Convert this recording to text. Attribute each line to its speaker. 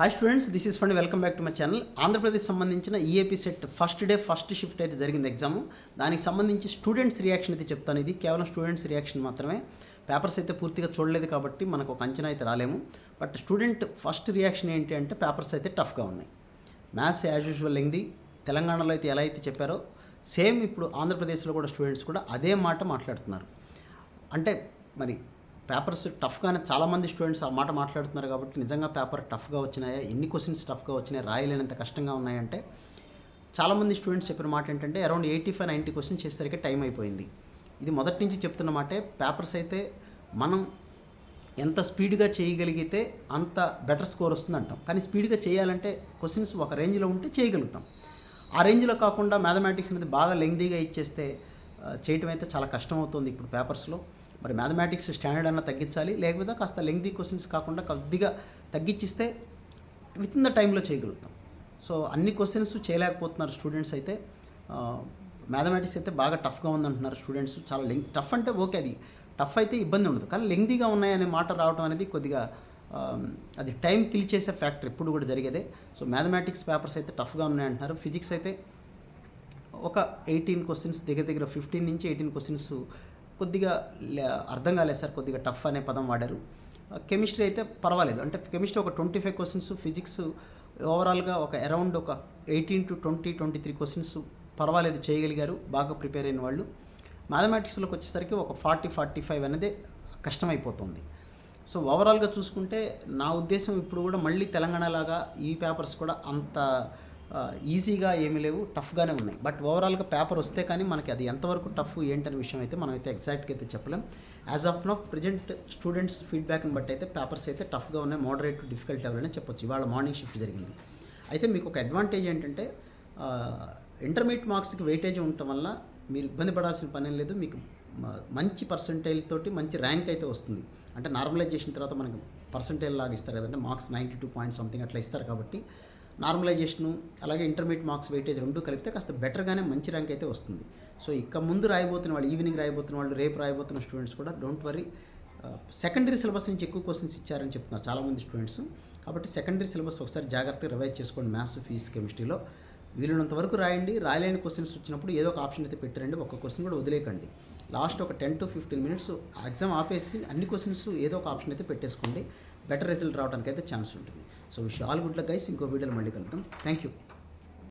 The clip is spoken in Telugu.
Speaker 1: Hi students this is fund welcome back to my channel Andhra Pradesh సంబంధించిన EAP CET first day first shift అయితే జరిగింది ఎగ్జామ్ దానికి సంబంధించి స్టూడెంట్స్ రియాక్షన్ అయితే చెప్తాను. ఇది కేవలం స్టూడెంట్స్ రియాక్షన్ మాత్రమే. పేపర్స్ అయితే పూర్తిగా చూడలేదు కాబట్టి మనకు ఒక అంచనా అయితే రాలేము. బట్ స్టూడెంట్ ఫస్ట్ రియాక్షన్ ఏంటి అంటే పేపర్స్ అయితే టఫ్గా ఉన్నాయి. మ్యాథ్స్ యాజ్ యూజువల్ లెంగ్ది తెలంగాణలో అయితే ఎలా అయితే చెప్పారో సేమ్ ఇప్పుడు ఆంధ్రప్రదేశ్లో కూడా స్టూడెంట్స్ కూడా అదే మాట మాట్లాడుతున్నారు. అంటే మరి పేపర్స్ టఫ్గానే చాలామంది స్టూడెంట్స్ ఆ మాట మాట్లాడుతున్నారు కాబట్టి నిజంగా పేపర్ టఫ్గా వచ్చినాయా? ఎన్ని క్వశ్చన్స్ టఫ్గా వచ్చినాయి? రాయలేనంత కష్టంగా ఉన్నాయంటే చాలామంది స్టూడెంట్స్ చెప్పిన మాట ఏంటంటే around eighty five ninety questions చేసేసరికి టైం అయిపోయింది. ఇది మొదటి నుంచి చెప్తున్న మాటే పేపర్స్ అయితే మనం ఎంత స్పీడ్గా చేయగలిగితే అంత బెటర్ స్కోర్ వస్తుంది అంటాం. కానీ స్పీడ్గా చేయాలంటే క్వశ్చన్స్ ఒక రేంజ్లో ఉంటే చేయగలుగుతాం. ఆ రేంజ్లో కాకుండా మ్యాథమెటిక్స్ అనేది బాగా లెంగ్దీగా ఇచ్చేస్తే చేయటం అయితే చాలా కష్టం అవుతుంది ఇప్పుడు పేపర్స్లో. మరి మ్యాథమెటిక్స్ స్టాండర్డ్ అన్న తగ్గించాలి లేకపోతే కాస్త లెంగ్దీ క్వశ్చన్స్ కాకుండా కొద్దిగా తగ్గించిస్తే విత్ ఇన్ ద టైంలో చేయగలుగుతాం. సో అన్ని క్వశ్చన్స్ చేయలేకపోతున్నారు స్టూడెంట్స్ అయితే మ్యాథమెటిక్స్ అయితే బాగా టఫ్గా ఉందంటున్నారు స్టూడెంట్స్ చాలా లెంగ్ టఫ్ అంటే ఓకే అది. టఫ్ అయితే ఇబ్బంది ఉండదు. కానీ లెంగ్దీగా ఉన్నాయనే మాట రావడం అనేది కొద్దిగా అది టైం కిల్ చేసే ఫ్యాక్టర్ ఎప్పుడు కూడా జరిగేదే. సో మ్యాథమెటిక్స్ పేపర్స్ అయితే టఫ్గా ఉన్నాయంటున్నారు. ఫిజిక్స్ అయితే ఒక ఎయిటీన్ క్వశ్చన్స్ దగ్గర దగ్గర ఫిఫ్టీన్ నుంచి ఎయిటీన్ క్వశ్చన్స్ కొద్దిగా లే- అర్థం కాలేదు సార్ కొద్దిగా టఫ్ అనే పదం వాడారు. కెమిస్ట్రీ అయితే పర్వాలేదు. అంటే కెమిస్ట్రీ ఒక ట్వంటీ ఫైవ్ క్వశ్చన్స్ ఫిజిక్స్ ఓవరాల్గా ఒక అరౌండ్ ఒక eighteen to twenty twenty three questions పర్వాలేదు చేయగలిగారు బాగా ప్రిపేర్ అయిన వాళ్ళు. మ్యాథమెటిక్స్లోకి వచ్చేసరికి ఒక ఫార్టీ ఫార్టీ ఫైవ్ అనేది కష్టమైపోతుంది సో ఓవరాల్గా చూసుకుంటే నా ఉద్దేశం ఇప్పుడు కూడా మళ్ళీ తెలంగాణ లాగా ఈ పేపర్స్ కూడా అంత ఈజీగా ఏమీ లేవు టఫ్గానే ఉన్నాయి. బట్ ఓవరాల్గా పేపర్ వస్తే కానీ మనకి అది ఎంతవరకు టఫ్ ఏంటనే విషయం అయితే మనం అయితే ఎగ్జాక్ట్గా అయితే చెప్పలేం. As of now present students ఫీడ్బ్యాక్ని బట్టి అయితే పేపర్స్ అయితే టఫ్గా ఉన్నాయి మోడరేట్ టు డిఫికల్ట్ ఎవరైనా చెప్పొచ్చు. ఇవాళ మార్నింగ్ షిఫ్ట్ జరిగింది. అయితే మీకు ఒక అడ్వాంటేజ్ ఏంటంటే ఇంటర్మీడియట్ మార్క్స్కి వెయిటేజ్ ఉండటం వల్ల మీరు ఇబ్బంది పడాల్సిన పని లేదు. మీకు మంచి పర్సంటైల్ తోటి మంచి ర్యాంక్ అయితే వస్తుంది. అంటే నార్మలైజేషన్ తర్వాత మనకి పర్సంటైల్ లాగా ఇస్తారు కదంటే marks ninety two point something అట్లా ఇస్తారు కాబట్టి నార్మలైజేషను అలాగే ఇంటర్మీడియట్ మార్క్స్ వెయిటేజ్ రెండు కలిపితే కాస్త బెటర్గానే మంచి ర్యాంక్ అయితే వస్తుంది. సో ఇక ముందు రాయబోతున్న వాళ్ళు ఈవినింగ్ రాయబోతున్న వాళ్ళు రేపు రాయబోతున్న స్టూడెంట్స్ కూడా డోంట్ వరీ. సెకండరీ సిలబస్ నుంచి ఎక్కువ క్వశ్చన్స్ ఇచ్చారని చెప్తున్నారు చాలామంది స్టూడెంట్స్. కాబట్టి సెకండరీ సిలబస్ ఒకసారి జాగ్రత్తగా రివైజ్ చేసుకోండి మ్యాథ్స్ ఫిజిక్స్ కెమిస్ట్రీలో. వీలున్నంత వరకు రాయండి. రాయలేని క్వశ్చన్స్ వచ్చినప్పుడు ఏదో ఒక ఆప్షన్ అయితే పెట్టరండి. ఒక్క క్వశ్చన్ కూడా వదిలేకండి లాస్ట్ ఒక ten to fifteen minutes exam ఆపేసి అన్ని క్వశ్చన్స్ ఏదో ఒక ఆప్షన్ అయితే పెట్టేసుకోండి. బెటర్ రిజల్ట్ రావడానికి అయితే ఛాన్స్ ఉంటుంది so wish all good luck guys ఇంకో వీడియోలో మళ్ళీ కలుద్దాం. Thank you